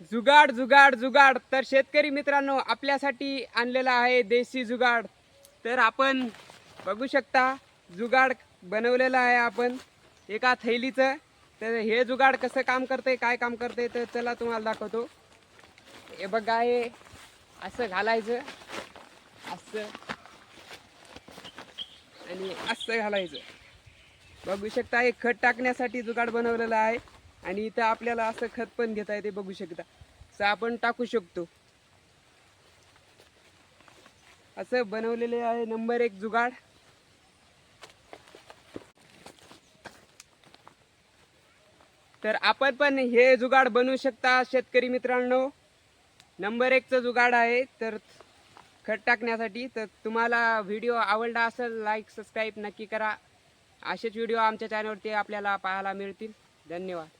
जुगाड जुगाड जुगाड. तर शेतकरी मित्रांनो आपल्यासाठी आणलेला आहे देशी जुगाड. तर आपण बघू शकता जुगाड बनवलेलं आहे आपण एका थैलीचं. तर हे जुगाड कसं काम करते काय काम करते तर चला तुम्हाला दाखवतो. हे बघा हे असं घालायचं. असं. आणि असं घालायचं. बघू शकता हे खत टाकण्यासाठी जुगाड बनवलेलं आहे. आणि इथं आपल्याला असं खत पण घेता येते बघू शकता. असं आपण टाकू शकतो. असं बनवलेले आहे नंबर एक जुगाड. तर आपण पण हे जुगाड बनवू शकता शेतकरी मित्रांनो. नंबर एकचं जुगाड आहे तर खत टाकण्यासाठी. तर तुम्हाला व्हिडिओ आवडला असेल लाईक सबस्क्राईब नक्की करा. असेच व्हिडिओ आमच्या चॅनलवरती आपल्याला पाहायला मिळतील. धन्यवाद.